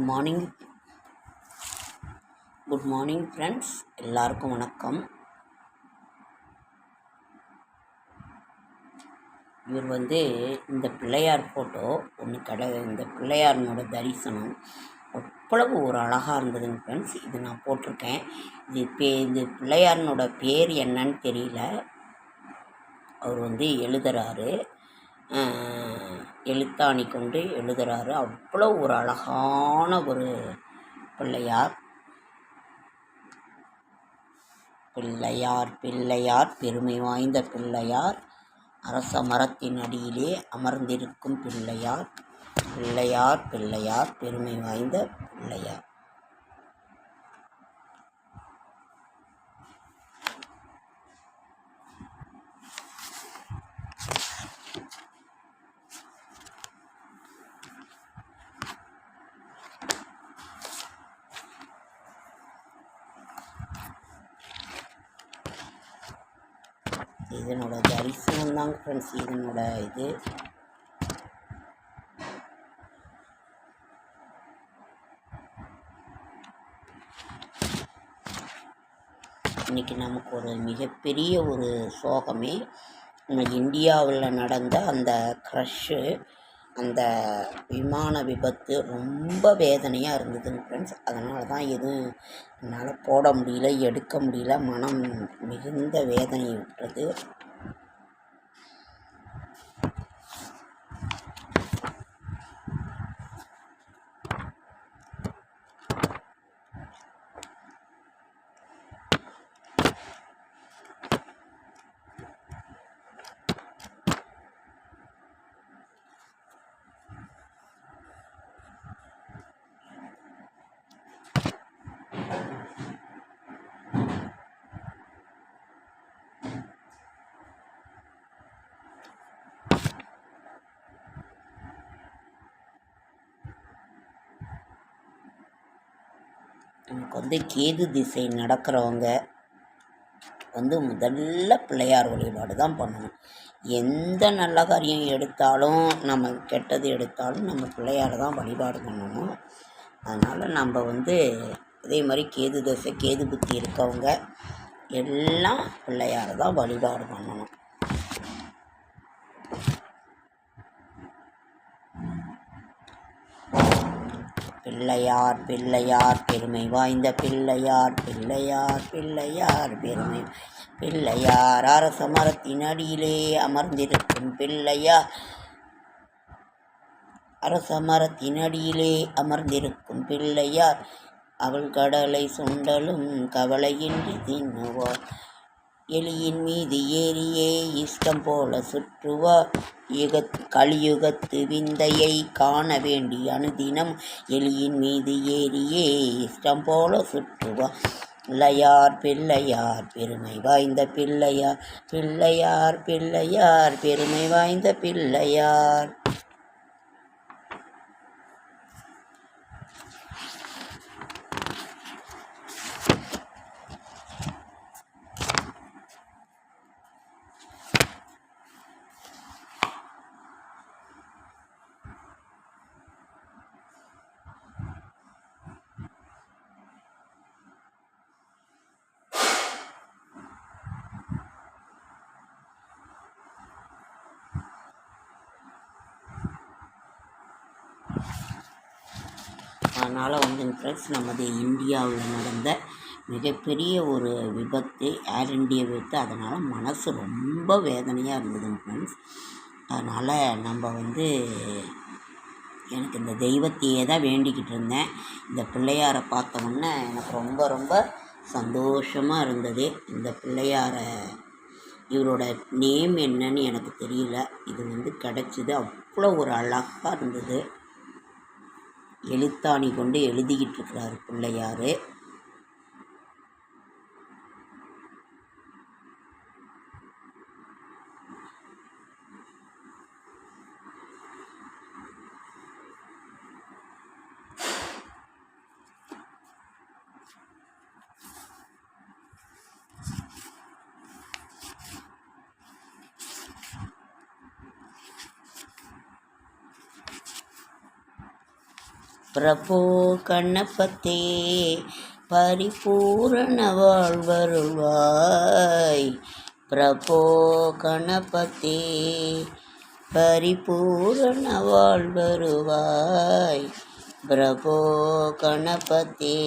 Good morning good morning friends எல்லாருக்கும் வணக்கம். இவர் வந்து இந்த பிள்ளையார் ஃபோட்டோ ஒன்று கடை இந்த பிள்ளையாரனோட தரிசனம் அவ்வளவு ஒரு அழகாக இருந்ததுங்க ஃப்ரெண்ட்ஸ் இது நான் போட்டிருக்கேன். இது பே இந்த பிள்ளையாரனோட பேர் என்னன்னு தெரியல. அவர் வந்து எழுதுறாரு. எழுத்தாணி கொண்டு எழுதுகிறாரு அவ்வளோ ஒரு அழகான ஒரு பிள்ளையார். பிள்ளையார் பிள்ளையார் பெருமை வாய்ந்த பிள்ளையார். அரச மரத்தின் அடியிலே அமர்ந்திருக்கும் பிள்ளையார். பிள்ளையார் பிள்ளையார் பெருமை வாய்ந்த பிள்ளையார். இதனோட தரிசனம் தாங்க ஃப்ரெண்ட்ஸ் இதனோட இது. இன்னைக்கு நமக்கு ஒரு மிகப்பெரிய ஒரு சோகமே நம்ம இந்தியாவில் நடந்த அந்த க்ரஷ்ஷு அந்த விமான விபத்து ரொம்ப வேதனையாக இருந்ததுங்க ஃப்ரெண்ட்ஸ் அதனால தான் எதுவும் என்னால் போட முடியல எடுக்க முடியல. மனம் மிகுந்த வேதனை விட்டது. நமக்கு வந்து கேது திசை நடக்கிறவங்க வந்து முதல்ல பிள்ளையார் வழிபாடு தான் பண்ணணும். எந்த நல்ல காரியம் எடுத்தாலும் நம்ம கெட்டது எடுத்தாலும் நம்ம பிள்ளையார தான் வழிபாடு பண்ணணும். அதனால் நம்ம வந்து அதே மாதிரி கேது தசை கேது புத்தி இருக்கவங்க எல்லாம் பிள்ளையார தான் வழிபாடு பண்ணணும். பிள்ளையார் பிள்ளையார் பெருமை வாய்ந்த பிள்ளையார் பிள்ளையார் பிள்ளையார் பெருமை பிள்ளையார். அரச மரத்தின் அடியிலே அமர்ந்திருக்கும் பிள்ளையார். அரச மரத்தின் அடியிலே அமர்ந்திருக்கும் பிள்ளையார். அவள் கடலை சுண்டலும் கவலையின்றி தின்னுவார். எலியின் மீது ஏறியே இஷ்டம் போல சுற்றுவார் யுகத் கலியுகத்து விந்தையை காண வேண்டி அனுதினம் எலியின் மீது ஏறியே இஷ்டம் போல சுற்றுவார் பிள்ளையார் பிள்ளையார் பெருமை வாய்ந்த பிள்ளையார் பிள்ளையார் பிள்ளையார் பெருமை வாய்ந்த பிள்ளையார். அதனால் வந்து ஃப்ரெண்ட்ஸ் நமது இந்தியாவில் நடந்த மிகப்பெரிய ஒரு விபத்து ஏர் இண்டியா விபத்து. அதனால் மனசு ரொம்ப வேதனையாக இருந்ததுங்க ஃப்ரெண்ட்ஸ் அதனால் நம்ம வந்து எனக்கு இந்த தெய்வத்தையே தான் வேண்டிக்கிட்டு இருந்தேன். இந்த பிள்ளையாரை பார்த்தோன்னே எனக்கு ரொம்ப ரொம்ப சந்தோஷமாக இருந்தது. இந்த பிள்ளையாரை இவரோட நேம் என்னன்னு எனக்கு தெரியல. இது வந்து கிடச்சிது. அவ்வளோ ஒரு அழகாக இருந்தது. எழுத்தாணி கொண்டு எழுதிக்கிட்டு இருக்கிறாரு பிள்ளையார். பிரபு கண்ணப்பத்தே பரிபூரண வாழ்வருள்வாய். பிரபோ கணபத்தே பரிபூரண வாழ்வருவாய் பிரபோ கணபத்தே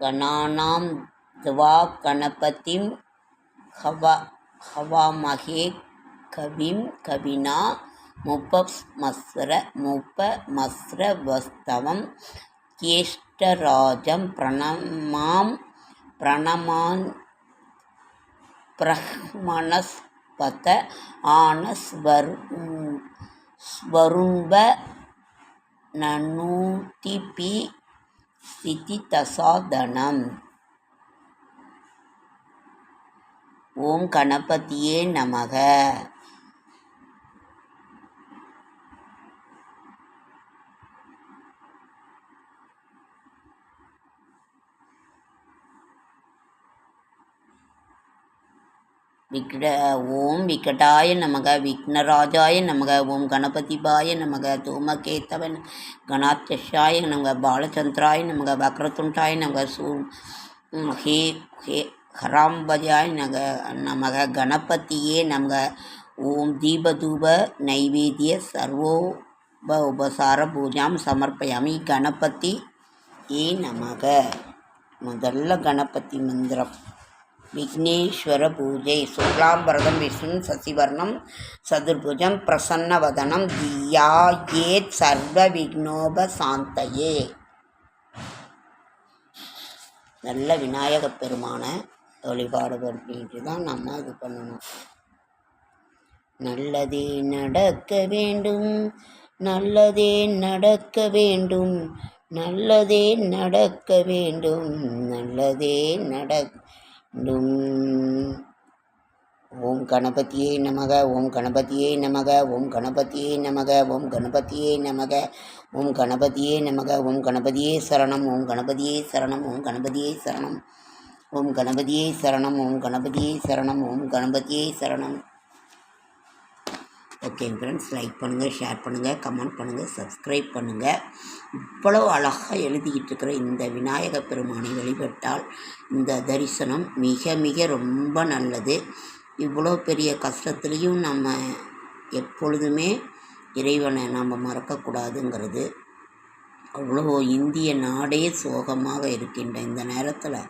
கணானாம் துவா கணபதிம் ஹவா ஹவாமகே கவிம் கவினா முப்ப மஸ்ர முப்ப மஸ்ரவஸ்தவம் கேஷ்டராஜம் பிரணமாம் பிரணமான் பிரஹ்மணஸ்பத ஆன ஸ்வரு ஸ்வருண்ப நனூதி பி ஸ்திதி தசாதனம் ஓம் கணபதியே நமக. விக்ட ஓம் விக்கட்டாய நமக விக்னராஜாய நமக ஓம் கணபதிபாய நமக தூமகேத்தவன் கணாத்தியஷாய நமக பாலச்சந்திராய நமக வக்ரதுண்டாய நமக சூ ஹே ஹே ஹராம்பஜாய் நக நமக கணபதியே நமக ஓம் தீபதூப நைவேத்திய சர்வோப உபசார பூஜாம் சமர்ப்பயாமி கணபதி ஏ நமக. முதல்ல கணபதி மந்திரம். விக்னேஸ்வர பூஜை சுக்லாம்பரதம் விஷ்ணு சசிவர்ணம் சதுர்புஜம் பிரசன்னவதனம் தியாயேத் சர்வ விக்னோப சாந்தையே நல்ல விநாயக பெருமான வழிபாடு பண்ணிட்டு தான் நம்ம இது பண்ணணும். நல்லதே நடக்க வேண்டும் நல்லதே நடக்க வேண்டும் நல்லதே நடக்க வேண்டும் நல்லதே நடக்க ஓம் கணபதியே நமக ஓம் கணபதியே நமக ஓம் கணபதியே நமக ஓம் கணபதியே நமக ஓம் கணபதியே நமக ஓம் கணபதியே சரணம் ஓம் கணபதியே சரணம் ஓம் கணபதியே சரணம் ஓம் கணபதியே சரணம் ஓம் கணபதியே சரணம் ஓம் கணபதியே சரணம் ஓகேங்க ஃப்ரெண்ட்ஸ் லைக் பண்ணுங்கள் ஷேர் பண்ணுங்கள் கமெண்ட் பண்ணுங்கள் சப்ஸ்கிரைப் பண்ணுங்கள் இவ்வளோ அழகாக எழுதிக்கிட்டு இருக்கிற இந்த விநாயக பெருமானை வழிபட்டால் இந்த தரிசனம் மிக மிக ரொம்ப நல்லது. இவ்வளோ பெரிய கஷ்டத்துலேயும் நம்ம எப்பொழுதுமே இறைவனை நம்ம மறக்கக்கூடாதுங்கிறது. அவ்வளோ இந்திய நாடே சோகமாக இருக்கின்ற இந்த நேரத்தில்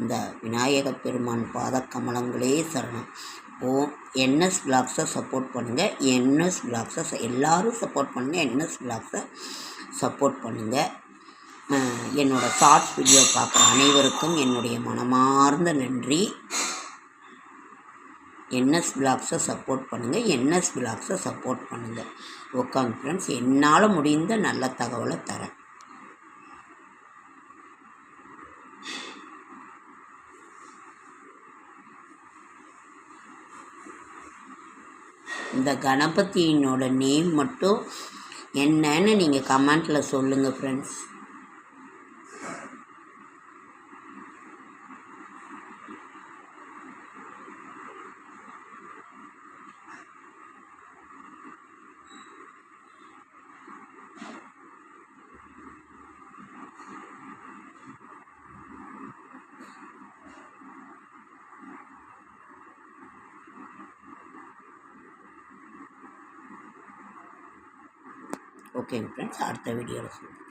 இந்த விநாயக பெருமான் பாதக்கமலங்களே சரணம். ஓ என்எஸ் பிளாக்ஸை சப்போர்ட் பண்ணுங்கள் என்எஸ் பிளாக்ஸை எல்லோரும் சப்போர்ட் பண்ணுங்கள் என்எஸ் பிளாக்ஸை சப்போர்ட் பண்ணுங்கள் என்னோடய ஷார்ட்ஸ் வீடியோ பார்க்குற அனைவருக்கும் என்னுடைய மனமார்ந்த நன்றி. என்எஸ் பிளாக்ஸை சப்போர்ட் பண்ணுங்கள் என்எஸ் பிளாக்ஸை சப்போர்ட் பண்ணுங்கள் ஓகேங்க ஃப்ரெண்ட்ஸ் என்னால் முடிந்த நல்ல தகவலை தரேன். இந்த கணபதியினோட நேம் மட்டும் என்னன்னு நீங்கள் கமெண்ட்டில் சொல்லுங்கள் ஃப்ரெண்ட்ஸ் ஓகேங்க ஃப்ரெண்ட்ஸ் அடுத்த வீடியோவில் சொல்லுங்கள்